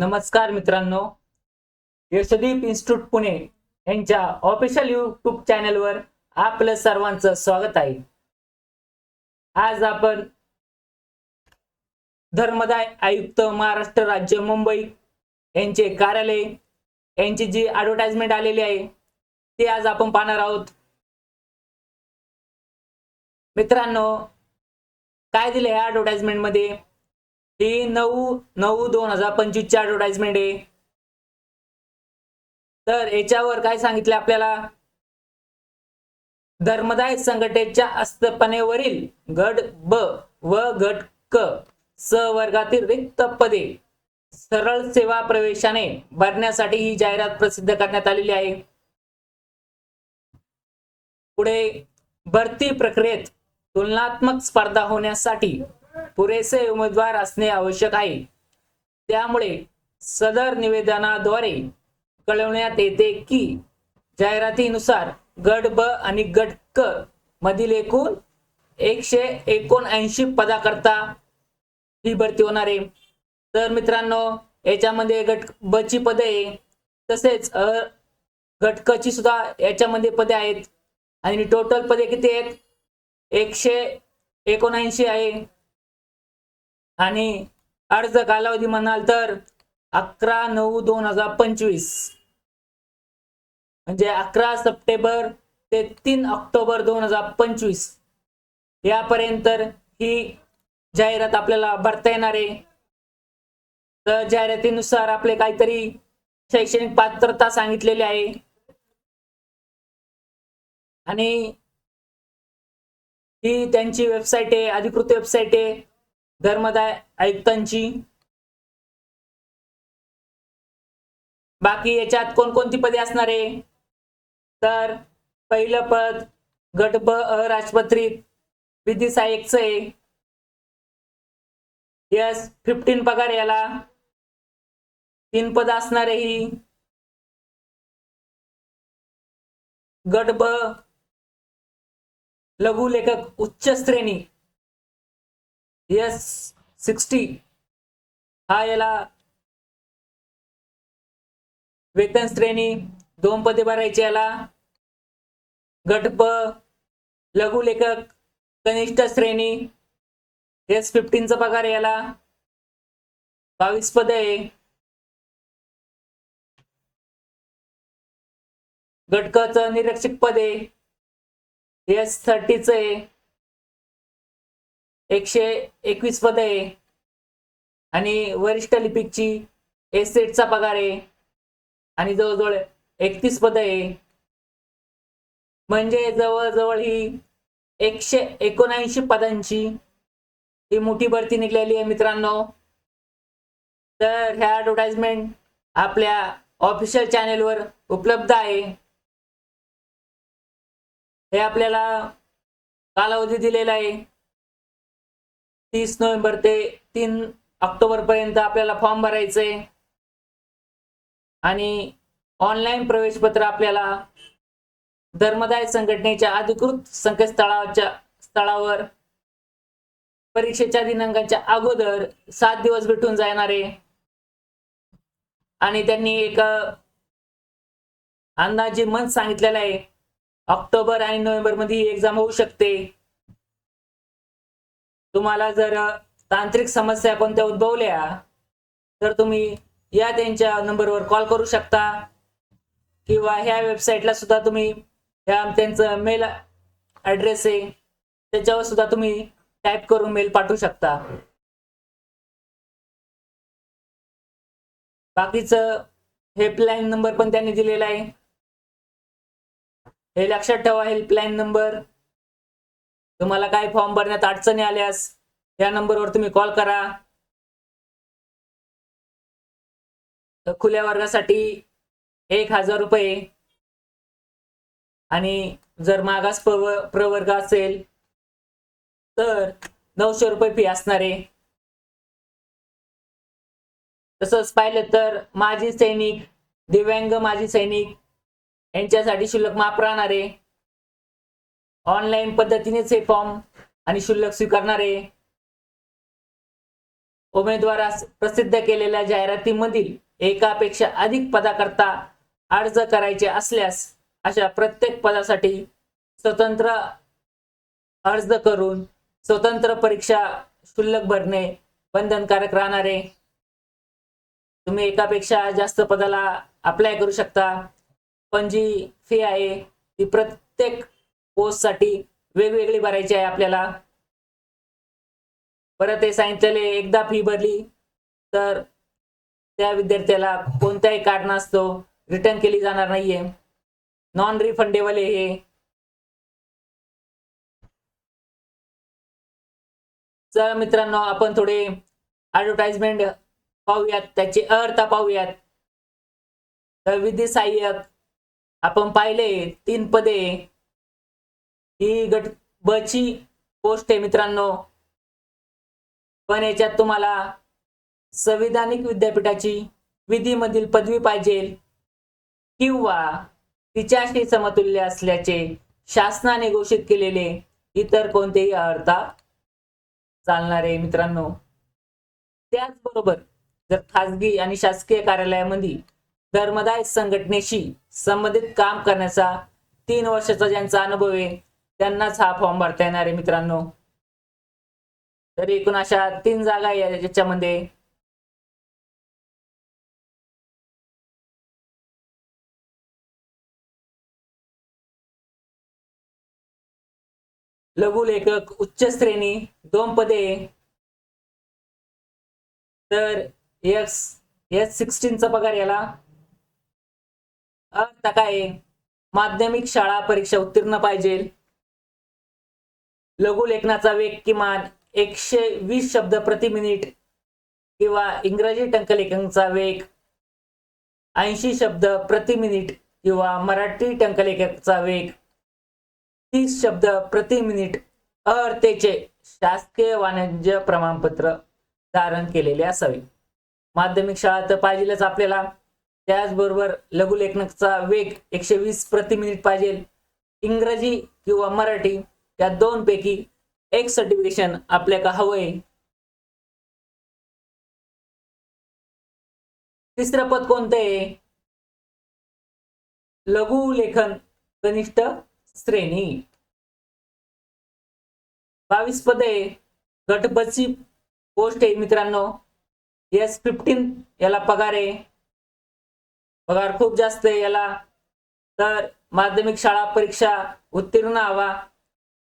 नमस्कार मित्रांनो. यशदीप इन्स्टिट्यूट पुणे यांच्या ऑफिशियल युट्यूब चॅनलवर आपलं सर्वांचं स्वागत आहे. आज आपण धर्मदाय आयुक्त महाराष्ट्र राज्य मुंबई यांचे कार्यालय यांची जी ॲडव्हर्टाइजमेंट आलेली आहे ती आज आपण पाहणार आहोत. मित्रांनो काय दिले ह्या ऍडव्हर्टाइजमेंटमध्ये? ही नऊ नऊ दोन हजार पंचवीस ॲडव्हर्टाइजमेंट ऍडव्हर्टाइजमेंट आहे तर याच्यावर काय सांगितलं आपल्याला? धर्मदाय संघटनेच्या आस्थापनेवरील गट ब व गट क स वर्गातील रिक्त पदे सरळ सेवा प्रवेशाने भरण्यासाठी ही जाहिरात प्रसिद्ध करण्यात आलेली आहे. पुढे भरती प्रक्रियेत तुलनात्मक स्पर्धा होण्यासाठी पुरेसे उमेदवार असणे आवश्यक आहे. त्यामुळे सदर निवेदनाद्वारे कळवण्यात येते की जाहिरातीनुसार गट ब आणि गट क मधील एकूण एकशे एकोणऐंशी पदाकरता ही भरती होणार आहे. तर मित्रांनो याच्यामध्ये गट ब ची पदे आहे. तसेच अ गट क ची सुद्धा याच्यामध्ये पदे आहेत. आणि टोटल पदे किती आहेत? एकशे एकोणऐंशी आहे. आणि अर्ज कालावधी म्हणाल तर अकरा नऊ दोन हजार पंचवीस. म्हणजे अकरा सप्टेंबर ते तीन ऑक्टोबर दोन हजार पंचवीस. यापर्यंत ही जाहिरात आपल्याला भरता येणार आहे. तर जाहिरातीनुसार आपले काहीतरी शैक्षणिक पात्रता सांगितलेली आहे. आणि ही त्यांची वेबसाईट आहे अधिकृत वेबसाईट आहे. धर्मदाय आयुक्तांची. बाकी याच्यात कोणकोणती पदे असणार आहे? तर पहिलं पद गट ब अ राजपत्रित विधी सहाय्यकचं आहे. यस फिफ्टीन पगार याला. तीन पद असणार आहे ही. गट ब लघु लेखक उच्च श्रेणी. एस सिक्स्टी हा याला वेतन श्रेणी दोन पदे भरायची याला गटप ब लघु लेखक कनिष्ठ श्रेणी एस फिफ्टीनचा पगार याला. बावीस पद आहे. गटकचं निरीक्षक पद आहे. एस थर्टीच आहे. एकशे एकवीस पद आहे. आणि वरिष्ठ लिपिकची एसेटचा पगार आहे. आणि जवळजवळ एकतीस पद आहे. म्हणजे जवळजवळ ही एकशे एकोणऐंशी पदांची ही मोठी भरती निघलेली आहे मित्रांनो. तर ह्या ॲडव्हर्टाइजमेंट आपल्या ऑफिशियल चॅनेलवर उपलब्ध आहे. हे आपल्याला कालावधी दिलेला आहे. तीस नोव्हेंबर ते तीन ऑक्टोबर पर्यंत आपल्याला फॉर्म भरायचे. आणि ऑनलाईन प्रवेशपत्र आपल्याला धर्मदाय संघटनेच्या अधिकृत संकेतस्थळाच्या स्थळावर परीक्षेच्या दिनांकाच्या अगोदर सात दिवस भेटून जाणार आहे. आणि त्यांनी एक अंदाजे मंथ सांगितलेला आहे. ऑक्टोबर आणि नोव्हेंबरमध्ये एक्झाम होऊ शकते. तुम्हाला जर तांत्रिक समस्या कोणत्या उद्भवल्या तर तुम्ही या त्यांच्या नंबरवर कॉल करू शकता. किंवा ह्या वेबसाईटला सुद्धा तुम्ही ह्या त्यांचं मेल ॲड्रेस आहे त्याच्यावर सुद्धा तुम्ही टाईप करून मेल पाठवू शकता. बाकीचं हेल्पलाईन नंबर पण त्यांनी दिलेला आहे. हे लक्षात ठेवा हेल्पलाईन नंबर. तुम्हाला काय फॉर्म भरण्यात अडचणी आल्यास या नंबरवर तुम्ही कॉल करा. खुल्या वर्गासाठी एक हजार रुपये. आणि जर मागास प्रव प्रवर्ग असेल तर नऊशे रुपये फी असणारे तसंच पाहिलं तर माजी सैनिक दिव्यांग माजी सैनिक यांच्यासाठी शुल्क माफ राहणारे ऑनलाईन पद्धतीनेच हे फॉर्म आणि शुल्क स्वीकारणारे उमेदवारास प्रसिद्ध केलेल्या जाहिरातीमधील एकापेक्षा अधिक पदाकरता अर्ज करायचे असल्यास अशा प्रत्येक पदासाठी स्वतंत्र अर्ज करून स्वतंत्र परीक्षा शुल्क भरणे बंधनकारक राहणारे तुम्ही एकापेक्षा जास्त पदाला अप्लाय करू शकता. पण जी फी आहे ती प्रत्येक पोस्टसाठी वेगवेगळी भरायची आहे आपल्याला. परत हे सांगितलेले एकदा फी भरली तर त्या विद्यार्थ्याला कोणत्याही कारणास्तव रिटर्न केली जाणार नाहीये. नॉन रिफंडेबल आहे हे. चला मित्रांनो आपण थोडे ऍडव्हर्टाइजमेंट पाहूयात त्याचे अर्थ पाहूयात. तर विधी सहाय्यक आपण पाहिले तीन पदे. ही गट ब ची आहे मित्रांनो. पण याच्यात तुम्हाला संविधानिक विद्यापीठाची विधीमधील पदवी पाहिजे किंवा तिच्याशी समतुल्य असल्याचे शासनाने घोषित केलेले इतर कोणतेही अर्थात चालणार आहे मित्रांनो. त्याचबरोबर जर खासगी आणि शासकीय कार्यालयामध्ये धर्मदाय संघटनेशी संबंधित काम करण्याचा तीन वर्षाचा ज्यांचा अनुभव आहे त्यांनाच हा फॉर्म भरता येणार आहे मित्रांनो. तर एकूण अशा तीन जागा आहे याच्यामध्ये. लघुलेखक उच्च श्रेणी दोन पदे. तर एक्स एस सिक्स्टीनचा पगार याला. अर्थ काय माध्यमिक शाळा परीक्षा उत्तीर्ण पाहिजे. लघुलेखनाचा वेग किमान एकशे वीस शब्द प्रति मिनिट किंवा इंग्रजी टंकलेखनचा वेग ऐंशी शब्द प्रति मिनिट किंवा मराठी टंकलेखनचा वेग तीस शब्द प्रति मिनिट अर्तेचे शासकीय वाणिज्य प्रमाणपत्र धारण केलेले असावे. माध्यमिक शाळा तर पाहिजेलच आपल्याला. त्याचबरोबर लघुलेखनाचा वेग एकशे वीस प्रति मिनिट पाहिजे. इंग्रजी किंवा मराठी या दोन पैकी एक सर्टिफिकेशन आपल्याला हवंय. तिसरं पद कोणतं आहे? लघुलेखन कनिष्ठ श्रेणी. बावीस पदे गटबची पोस्ट आहे मित्रांनो. एस फिफ्टीन याला पगार आहे. पगार खूप जास्त आहे याला. तर माध्यमिक शाळा परीक्षा उत्तीर्ण हवा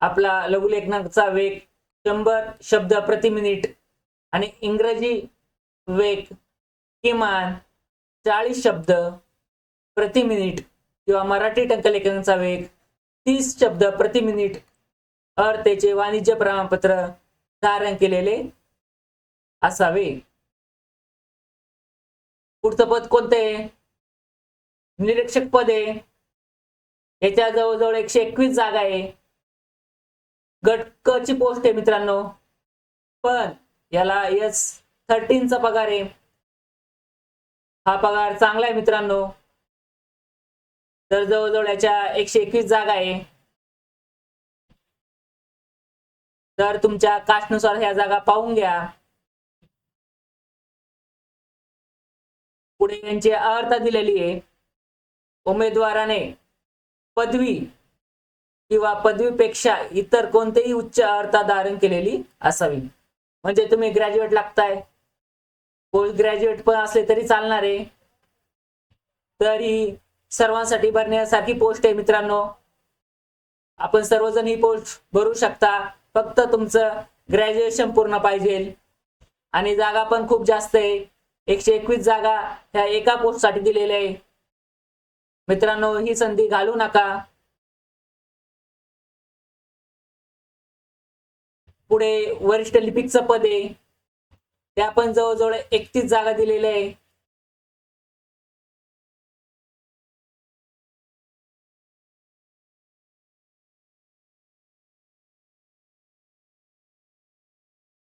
आपला लघुलेखनाचा वेग शंभर शब्द प्रति मिनिट आणि इंग्रजी वेग किमान चाळीस शब्द प्रति मिनिट किंवा मराठी टंकलेखनाचा वेग तीस शब्द प्रति मिनिट अर्तेचे वाणिज्य प्रमाणपत्र धारण केलेले असावे. पुढचं पद कोणते? निरीक्षक पद. आहे याच्या जवळजवळ एकशे एकवीस जागा आहे. गट क ची पोस्ट आहे मित्रांनो. पण याला एस थर्टीनचा पगार आहे. हा पगार चांगला आहे मित्रांनो. तर जवळजवळ याच्या एकशे एकवीस जागा आहे. तर तुमच्या कास्टनुसार ह्या जागा पाहून घ्या. पुढे यांची अर्थ दिलेली आहे. उमेदवाराने पदवी किंवा पदवीपेक्षा इतर कोणतेही उच्च अर्थ धारण केलेली असावी. म्हणजे तुम्ही ग्रॅज्युएट लागताय. पोस्ट ग्रॅज्युएट पण असले तरी चालणार आहे. तरी सर्वांसाठी भरण्यासारखी पोस्ट आहे मित्रांनो. आपण सर्वजण ही पोस्ट भरू शकता. फक्त तुमचं ग्रॅज्युएशन पूर्ण पाहिजे. आणि जागा पण खूप जास्त आहे. एकशे एकवीस जागा ह्या एका पोस्टसाठी दिलेल्या आहे. मित्रांनो ही संधी घालू नका. पुढे वरिष्ठ लिपिकचं पद आहे. त्या पण जवळजवळ एकतीस जागा दिलेल्या आहे.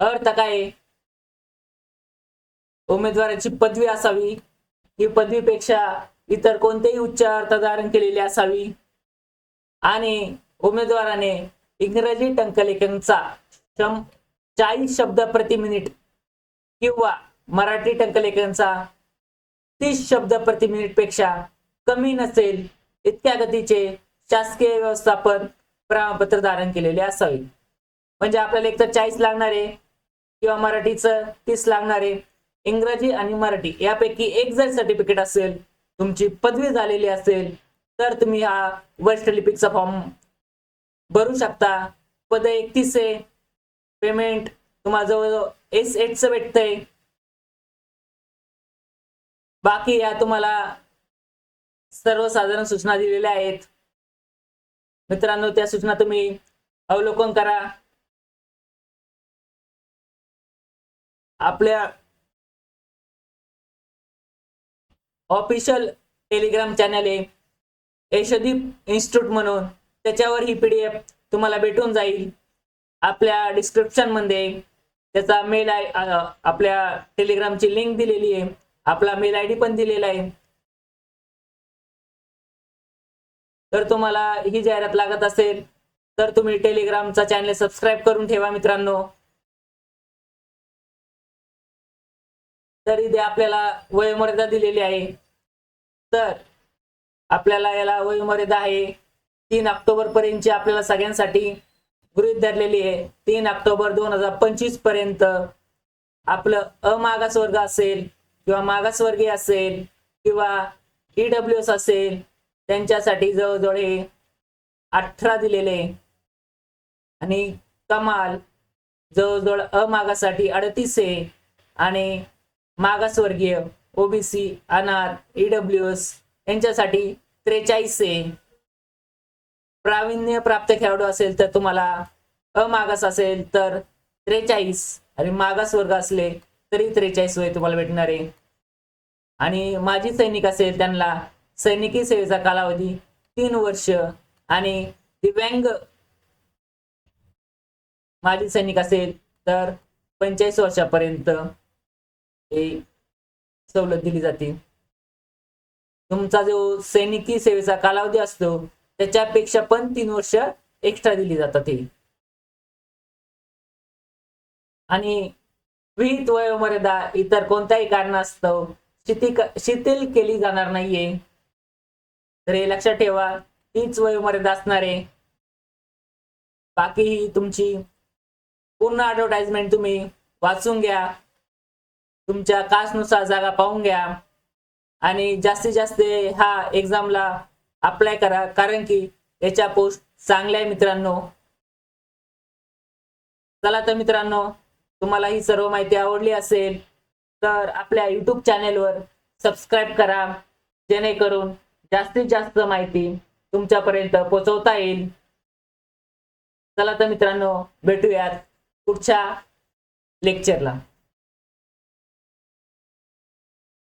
अर्थ काय उमेदवाराची पदवी असावी. ही पदवीपेक्षा इतर कोणतेही उच्च अर्थ धारण केलेली असावी. आणि उमेदवाराने इंग्रजी टंकलेखनचा शं चाळीस शब्द प्रति मिनिट किंवा मराठी टंकलेखनचा तीस शब्द प्रति मिनिटपेक्षा कमी नसेल इतक्या गतीचे शासकीय व्यवस्थापन प्रमाणपत्र धारण केलेले असावे. म्हणजे आपल्याला एकतर चाळीस लागणारे किंवा मराठीचं तीस लागणारे इंग्रजी आणि मराठी यापैकी एक जर सर्टिफिकेट असेल तुमची पदवी झालेली असेल तर तुम्ही हा वरिष्ठ लिपिकचा फॉर्म भरू शकता. पद एकतीस आहे पेमेंट तुम्हाला जवळजवळ एस एटचं भेटतंय. बाकी या तुम्हाला सर्वसाधारण सूचना दिलेल्या आहेत. मित्रांनो त्या सूचना तुम्ही अवलोकन करा. आपल्या ऑफिशियल टेलिग्राम चॅनल आहे यशदीप इन्स्टिट्यूट म्हणून. त्याच्यावर ही पी डी एफ तुम्हाला भेटून जाईल. आपल्या डिस्क्रिप्शनमध्ये त्याचा मेल आय आपल्या टेलिग्रामची लिंक दिलेली आहे. आपला मेल आय डी पण दिलेला आहे. तर तुम्हाला ही जाहिरात लागत असेल तर तुम्ही टेलिग्रामचा चॅनल सबस्क्राईब करून ठेवा मित्रांनो. तर इथे आपल्याला वयोमर्यादा दिलेली आहे. तर आपल्याला याला वयोमर्यादा आहे. तीन ऑक्टोबर पर्यंतची आपल्याला सगळ्यांसाठी गृहीत धरलेली आहे. तीन ऑक्टोबर दोन हजार पंचवीसपर्यंत आपलं अमागासवर्ग असेल किंवा मागासवर्गीय असेल किंवा ईडब्ल्यू एस असेल त्यांच्यासाठी जवळजवळ हे अठरा दिलेले आणि कमाल जवळजवळ अमागासाठी अडतीस आहे. आणि मागासवर्गीय ओबीसी अनाथ ईडब्ल्यू एस यांच्यासाठी त्रेचाळीस आहे. प्रावीण्य प्राप्त खेळाडू असेल तर तुम्हाला अमागास असेल तर त्रेचाळीस. आणि मागास वर्ग असले तरी त्रेचाळीस वय तुम्हाला भेटणार आहे. आणि माजी सैनिक असेल त्यांना सैनिकी सेवेचा कालावधी तीन वर्ष. आणि दिव्यांग माजी सैनिक असेल तर पंचेचाळीस वर्षापर्यंत हे सवलत दिली जाते. तुमचा जो सैनिकी सेवेचा कालावधी असतो त्याच्यापेक्षा पण तीन वर्ष एक्स्ट्रा दिली जातात ही. आणि विहित वयोमर्यादा इतर कोणत्याही कारणास्तव शिथिक शिथिल केली जाणार नाहीये. तर हे लक्षात ठेवा तीच वयोमर्यादा असणार. आहे बाकी ही तुमची पूर्ण ॲडव्हर्टाइजमेंट तुम्ही वाचून घ्या. तुमच्या कास्टनुसार जागा पाहून घ्या. आणि जास्तीत जास्त हा एक्झामला अप्लाय करा. कारण की याच्या पोस्ट चांगल्या आहे मित्रांनो. चला तर मित्रांनो तुम्हाला ही सर्व माहिती आवडली असेल तर आपल्या यूट्यूब चॅनेलवर सबस्क्राईब करा. जेणेकरून जास्तीत जास्त माहिती तुमच्यापर्यंत पोहोचवता येईल. चला तर मित्रांनो भेटूयात पुढच्या लेक्चरला